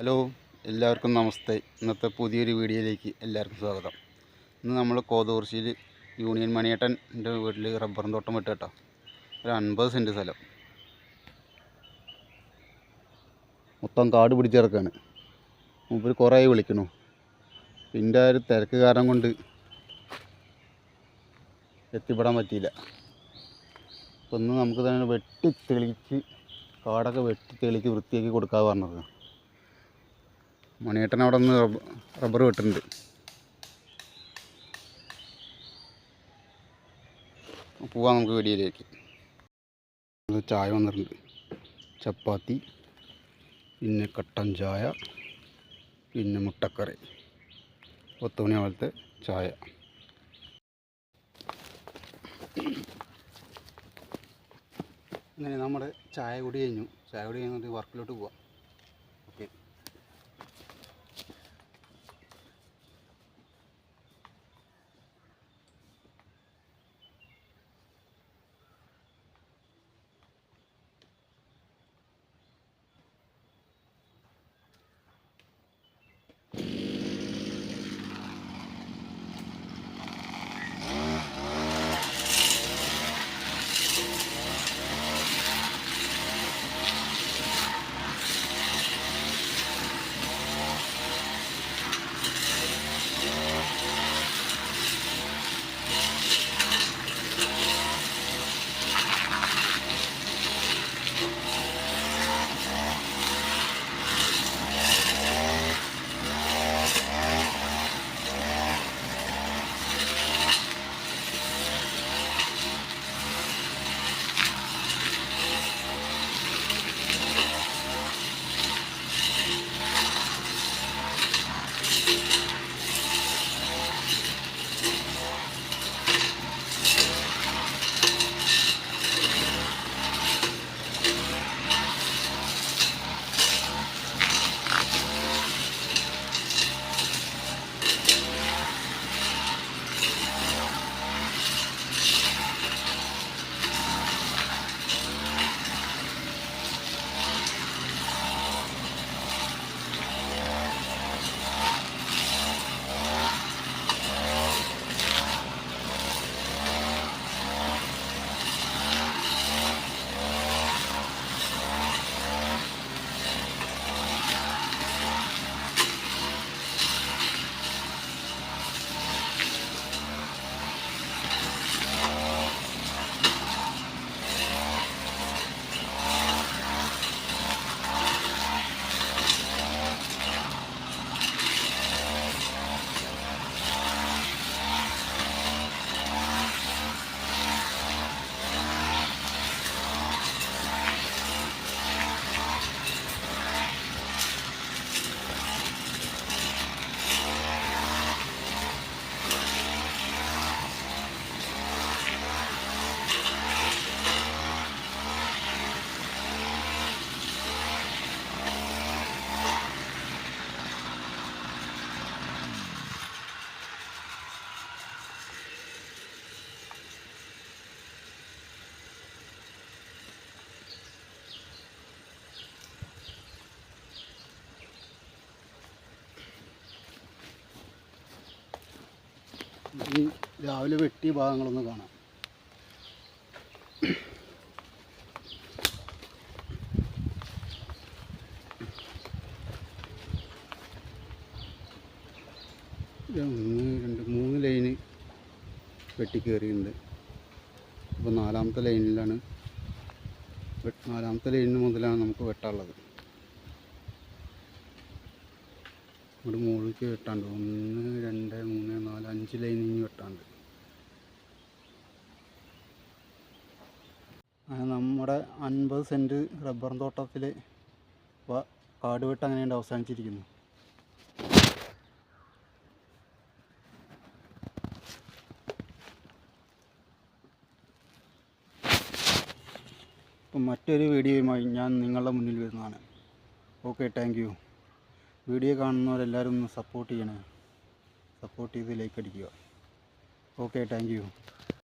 Hello എല്ലാവർക്കും നമസ്തേ. ഇന്നത്തെ പുതിയൊരു വീഡിയോയിലേക്ക് എല്ലാവർക്കും സ്വാഗതം. ഇന്ന് നമ്മൾ കോതൂർശിയിൽ യൂണിയൻ മണിയേട്ടന്റെ വീട്ടിൽ റബ്ബറും തോട്ടം വിട്ട് കേട്ടോ. ഒരു അൻപത് സെന്റ് സ്ഥലം. മൊത്തം കാട് പിടിച്ചിറക്കാണ് മുമ്പ് കുറേ വിളിക്കണു. പിന്നെ ഒരു തിരക്ക് കാരണം കൊണ്ട് എത്തിപ്പെടാൻ പറ്റിയില്ല. അപ്പം ഇന്ന് നമുക്ക് തന്നെ വെട്ടി തെളിച്ച് കാടൊക്കെ വെട്ടി തെളിച്ച് വൃത്തിയാക്കി കൊടുക്കാമെന്ന് പറഞ്ഞത്. മണിയേട്ടൻ അവിടെ നിന്ന് റബ്ബർ വെട്ടുന്നുണ്ട് പോവാം നമുക്ക് വെടിയിലേക്ക്. ചായ വന്നിട്ടുണ്ട്. ചപ്പാത്തി പിന്നെ കട്ടൻ ചായ പിന്നെ മുട്ടക്കറി. പത്ത് മണി ചായ. അങ്ങനെ നമ്മുടെ ചായ കൂടി കഴിഞ്ഞു. ചായ കൂടി കഴിഞ്ഞിട്ട് വർക്കിലോട്ട് പോവാം. ഈ രാവിലെ വെട്ടിയ ഭാഗങ്ങളൊന്ന് കാണാം. ഒന്ന് രണ്ട് മൂന്ന് ലൈന് വെട്ടിക്കേറിയിട്ടുണ്ട്. അപ്പോൾ നാലാമത്തെ ലൈനിലാണ്. നാലാമത്തെ ലൈനിന് മുതലാണ് നമുക്ക് വെട്ടാനുള്ളത്. ഇവിടെ മുകളിലേക്ക് വെട്ടാണ്ട് ഒന്ന് രണ്ട് മൂന്ന് നാല് അഞ്ച് ലൈൻ ഇനി വെട്ടാണ്ട്. നമ്മുടെ അൻപത് സെന്റ് റബ്ബർ തോട്ടത്തിൽ കാട് വെട്ട് അങ്ങനെയുണ്ട് അവസാനിച്ചിരിക്കുന്നു. അപ്പം മറ്റൊരു വീഡിയോയുമായി ഞാൻ നിങ്ങളുടെ മുന്നിൽ വരുന്നതാണ്. ഓക്കെ താങ്ക് വീഡിയോ കാണുന്നവരെല്ലാവരും ഒന്ന് സപ്പോർട്ട് ചെയ്യണേ. സപ്പോർട്ട് ചെയ്ത് ലൈക്ക് അടിക്കുക. Okay thank